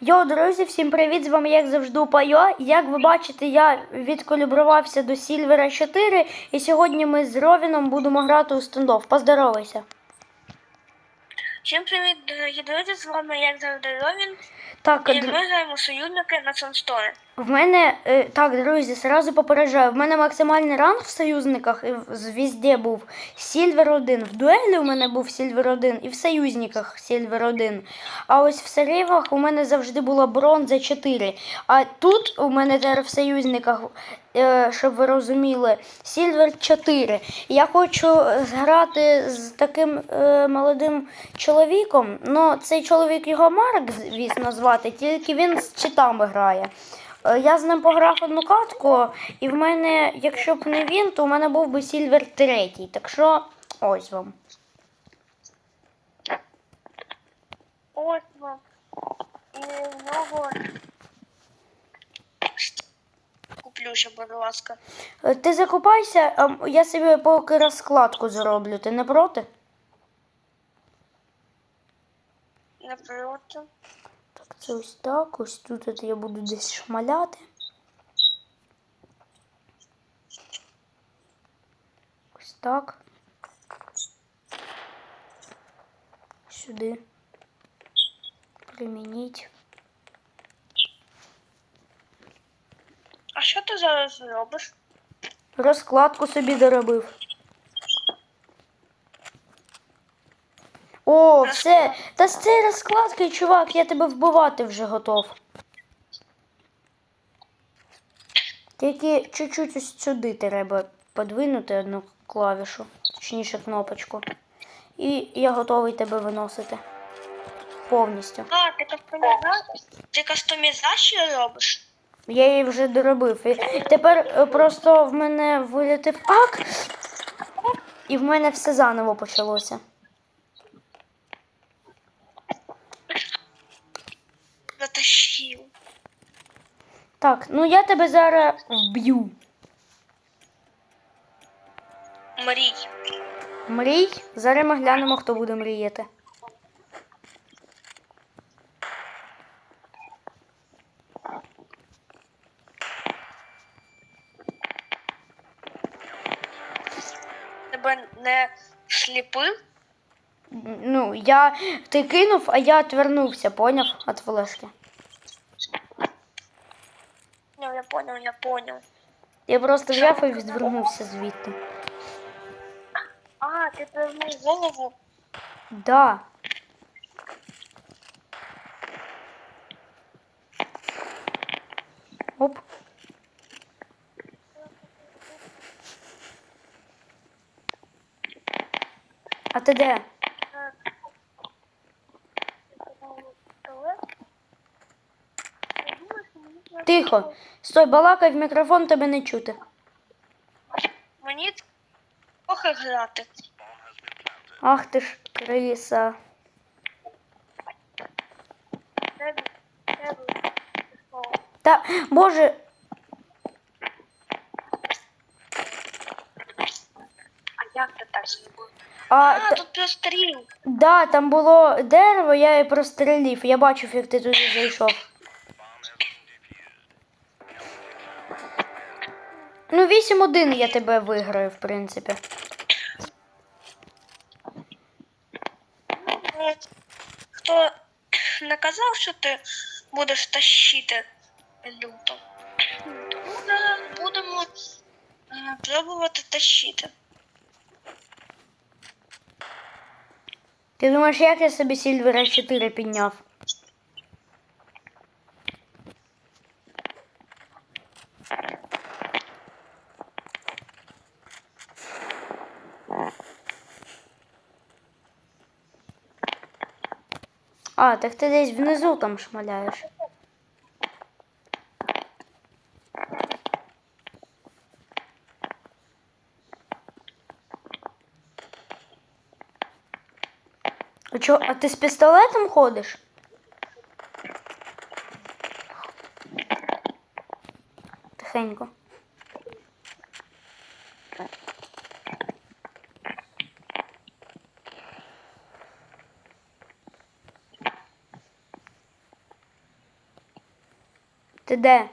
Йо, друзі, всім привіт! З вами як завжди Пайо. Як ви бачите, я відкалібрувався до Сільвера 4, і сьогодні ми з Ровіном будемо грати у стендов. Поздоровайся. Всім привіт, дорогі друзі, з вами як завжди Ровін. Так, І ми граємо союзники на Санстоне. В мене е, так, друзі, сразу попереджаю. В мене максимальний ранг в союзниках і в- з- везде був Сільвер 1. В дуелі у мене був Сільвер 1 і в союзниках Сільвер 1. А ось в серівах у мене завжди була бронза 4. А тут у мене зараз в союзниках, е, щоб ви розуміли, Сільвер 4. Я хочу зграти з таким е, молодим чоловіком. Ну, цей чоловік його Марк, звісно, звати, тільки він з читами грає. Е, Я з ним пограв одну катку, і в мене, якщо б не він, то в мене був би Сільвер 3. Так що ось вам. Ось вам. І в нього куплю ще, будь ласка. Е, Ти закупайся, а я собі поки розкладку зроблю. Ти не проти? Напроти. Так, це ось так. Ось тут я буду десь шмаляти. Ось так. Сюди. Примініть. А що ти зараз робиш? Розкладку собі доробив. О, все. Та з цією розкладкою, чувак, я тебе вбивати вже готов. Тільки чуть-чуть ось сюди треба подвинути одну клавішу, точніше кнопочку. І я готовий тебе виносити. Повністю. А, ти кастомізацію? Ти кастомізацію робиш? Я її вже доробив. І тепер е, просто в мене вилетів ак, і в мене все заново почалося. Затащив. Так, ну я тебе зараз вб'ю. Мрій. Мрій. Зараз ми глянемо, хто буде мріяти. Я ти кинув, а я отвернувся, поняв? От флешки. Ну, я понял, я понял. Я просто взяв і відвернувся звідти. А, ти повернув голову. Да. Оп. А ти де? Тихо. Стой, балакай в мікрофон, тебе не чути. Мені трохи грати. Ах ти ж криса. Та, боже, А як ти так зробив? а, А, т- тут простріл. да, там було дерево, я і прострелив. Я бачив, як ти туди зайшов. Ну, 8-1 я тебе виграю, в принципі. Ну, Хто наказав, що ти будеш тащити люто? Зараз будемо е, пробувати тащити. Ти думаєш, як я собі Сільвера 4 підняв? А, так ти десь внизу там шмаляєш. А чо, а ти з пістолетом ходиш? Тихенько. Ти де?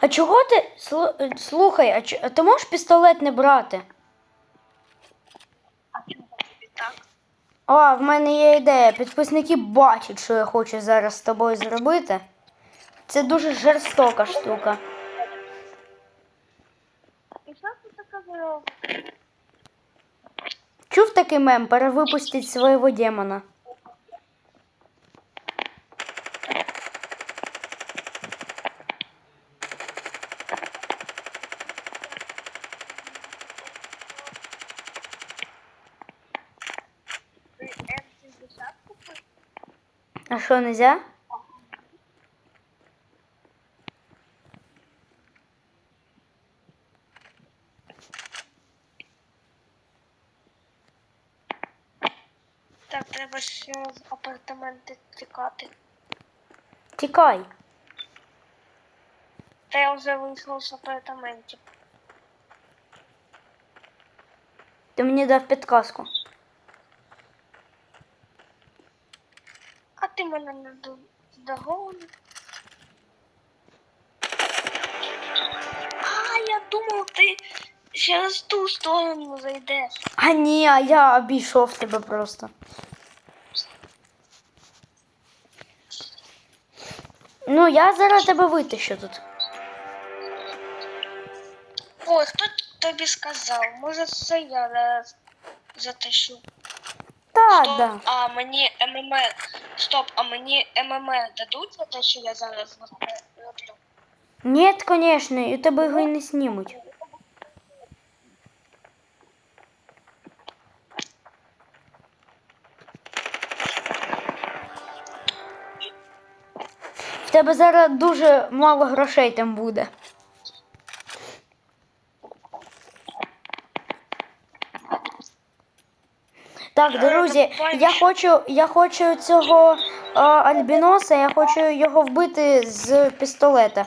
А чого ти слухай, а, ч- а ти можеш пістолет не брати? А чому тобі так? А, в мене є ідея. Підписники бачать, що я хочу зараз з тобою зробити. Це дуже жорстока штука. І що ти таке? Чув такий мем перевипустить свого демона. Ти М60 купив? А що, нельзя? Так, треба ще з апартаменти тікати. Тікай. Та я вже вийшов з апартаментів. Ти мені дав підказку. А ти мене не здогонив. А, я думав, ти через ту сторону зайдеш. А ні, а я обійшов тебе просто. Ну, я зараз тебе витащу тут. Ой, хто тобі сказав? Може, це я зараз затащу. Так, Стоп, да. а мені ММР. Стоп, а мені ММР дадуть за те, що я зараз роблю? Ні, звісно, і тебе його і не знімуть. Тебе зараз дуже мало грошей там буде. Так, друзі, я хочу, я хочу цього а, альбіноса, я хочу його вбити з пістолета.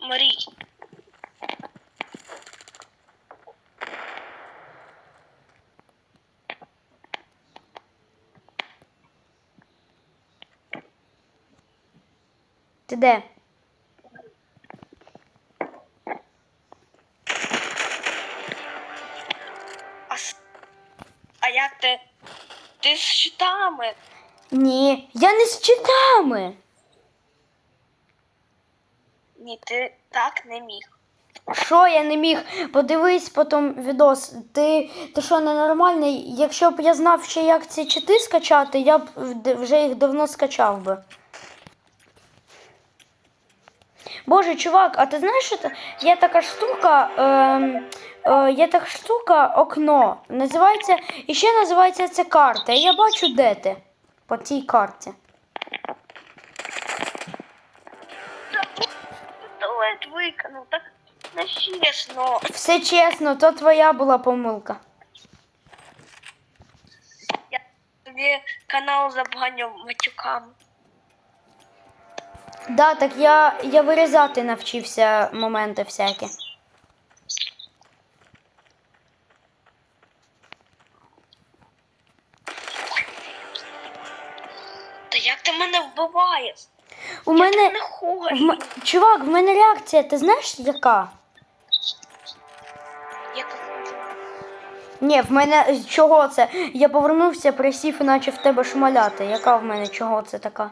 Марій. Ти де? А, а як ти? Ти з щитами? Ні, я не з читами. Ні, ти так не міг. Що я не міг? Подивись потім відос. Ти, ти що, ненормальний? Якщо б я знав ще як ці чити скачати, я б вже їх давно скачав би. Боже, чувак, а ти знаєш, що це? є така штука, ем, е, є така штука окно. Називається, і ще називається це карта. І я бачу, де ти по цій карті. Викинув, так нечесно. Все чесно, то твоя була помилка. Я тобі канал забганю матюками. Да, так я, я вирізати навчився моменти всякі. Та як ти мене вбиваєш? У Я мене. не В м... Чувак, в мене реакція, ти знаєш яка? Ні, в мене чого це? Я повернувся, присів, наче в тебе шмаляти. Яка в мене чого це така?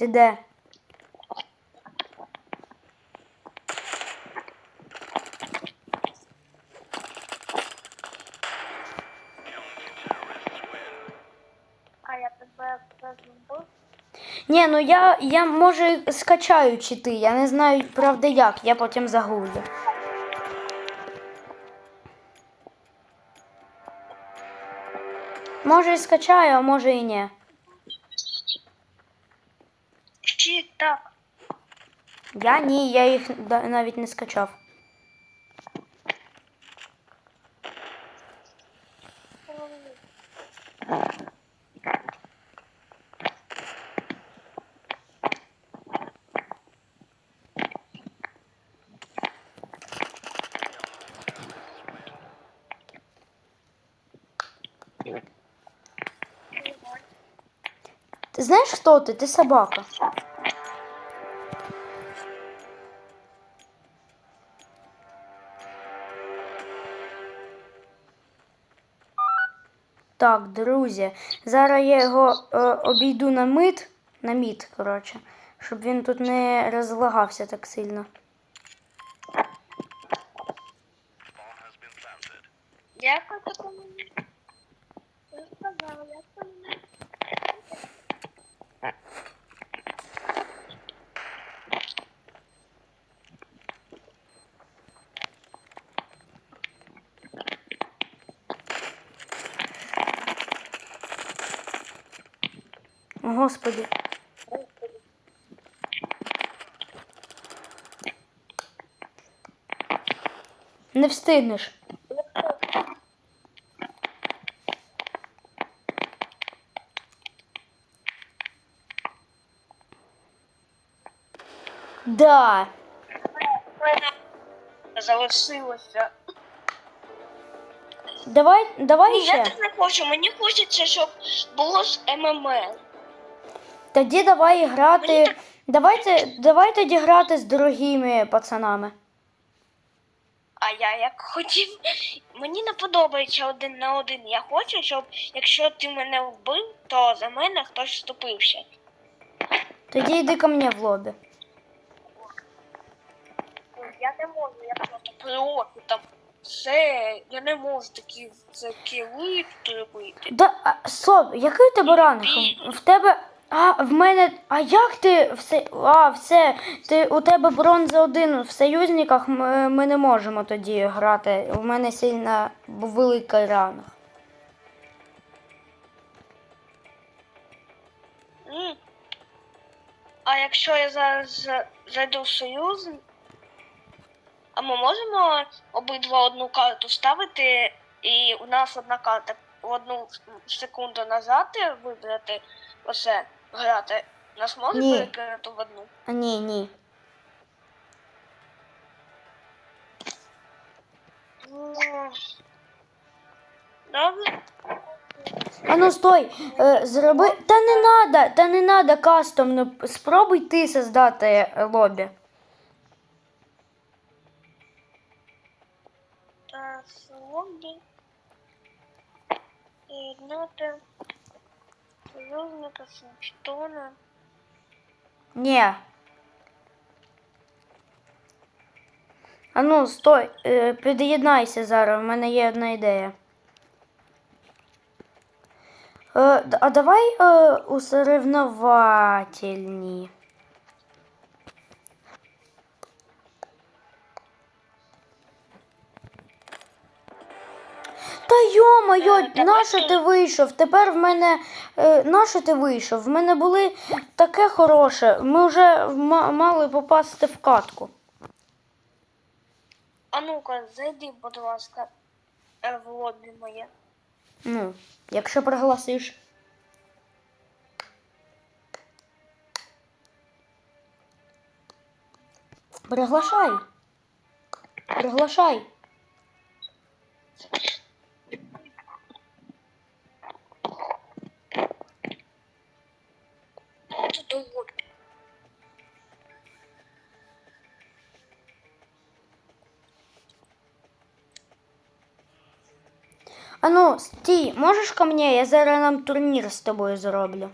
Ти де? а я тебе вбив. Ні, ну я, я може скачаю чити, я не знаю, правда як, я потім загуглю. Може і скачаю, а може і ні. Чи так? Я ні, я їх да- навіть не скачав. Ти знаєш, хто ти? Ти собака. Так, друзі, зараз я його е, обійду на мит, на мід, коротше, щоб він тут не розлагався так сильно. Дякую за коментар. Я сказала, я поняла. О, Господи. Не встигнеш. Да. Залишилося. Давай, давай Ні, я так не хочу. Мені хочеться, щоб було з ММЛ. Тоді давай грати. Давайте, давай тоді грати з дорогими пацанами. А я як хотів. Мені не подобається один на один. Я хочу, щоб якщо ти мене вбив, то за мене хтось вступився. Тоді йди ко мені в лобі. Я не можу, я просто проти там все. Я не можу такі кіли робити. Да, а, стоп, який у тебе ранг? В тебе. А, в мене. А як ти все. А, все. Ти у тебе бронза один в союзниках ми, ми не можемо тоді грати. У мене сильно великий ранг. М. А якщо я зараз зайду в союз, а ми можемо обидва одну карту ставити, і у нас одна карта одну секунду назад вибрати оце грати. Нас може Ні. в одну? А, ні, ні. Добре. А ну стой, е, зроби. Та не надо, та не надо кастомно. Спробуй ти создати е, лобі. Так, лобі. Єднати. Союзника, Сімстона. Не. А ну, стой, е, під'єднайся зараз, у мене є одна ідея. Е, а давай е, йо-моє, Е, нащо ти- вийшов? Тепер в мене. Е, нащо ти вийшов? В мене були таке хороше. Ми вже мали попасти в катку. А ну-ка, зайди, будь ласка, е, в лобі моє. Ну, якщо пригласиш. Приглашай. Приглашай. ну, стій, можеш ко мені? Я зараз нам турнір з тобою зроблю.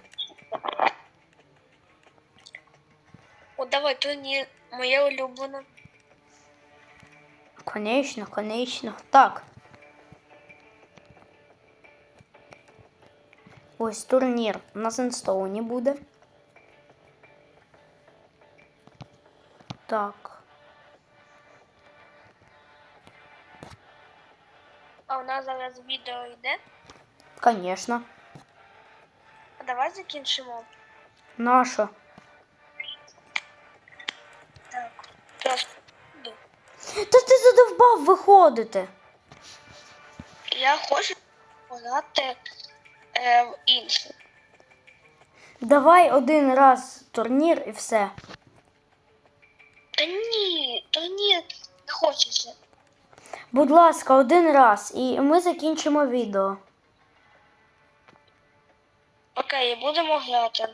О, давай, то не моє улюблене. Конечно, конечно. Так. Ось турнір. У нас інстоуні буде. Так. А у нас зараз відео йде? Звісно. А давай закінчимо. Наша. Так, просто йду. Та ти задовбав виходити. Я хочу подати е, в інше. Давай один раз турнір і все. Та ні, турнір не хочеться. Будь ласка, один раз, і ми закінчимо відео. Окей, будемо грати.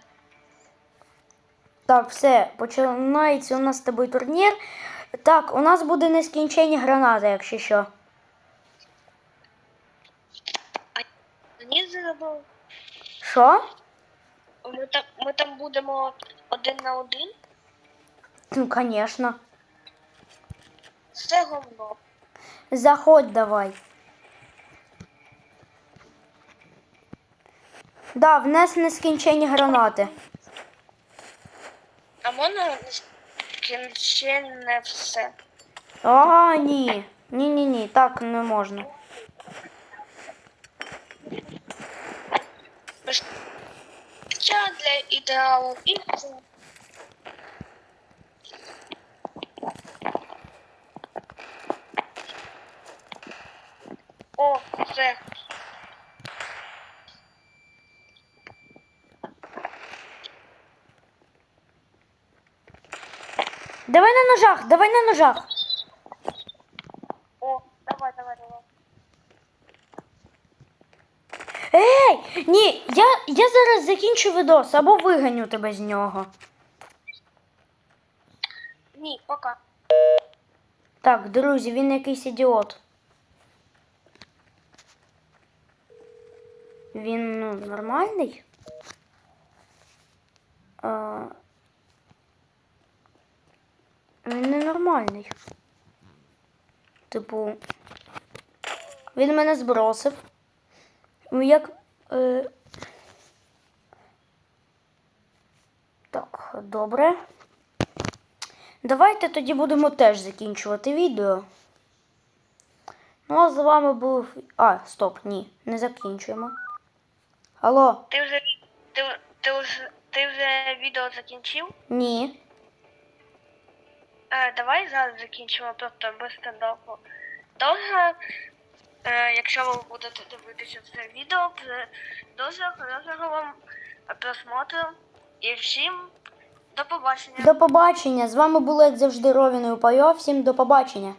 Так, все, починається у нас з тобою турнір. Так, у нас буде нескінчені гранати, якщо що. Ні, забув. Що? Ми там, ми там будемо один на один. Ну, звісно. Все говно. Заходь давай. Да, внес нескінчені гранати. А можна кінчене все. А, ні. Ні, ні, ні, так не можна. Хоча для ідеалу і все. Давай на ножах, давай на ножах. О, давай, давай, давай. Ей! Ні, я, я зараз закінчу відос або виганю тебе з нього. Ні, пока. Так, друзі, він якийсь ідіот. Він ну, нормальний? А... Він ненормальний. Типу. Він мене збросив. Ну як. Е... Так, добре. Давайте тоді будемо теж закінчувати відео. Ну, а з вами був. А, стоп, ні, не закінчуємо. Алло, Ти вже, ти, ти вже, ти вже відео закінчив? ні. Е, давай зараз закінчимо просто без стендапу. Дуже, е, якщо ви будете дивитися це відео, дуже хорошого вам просмотру. І всім до побачення. До побачення. З вами було, як завжди, Ровін і. Всім до побачення.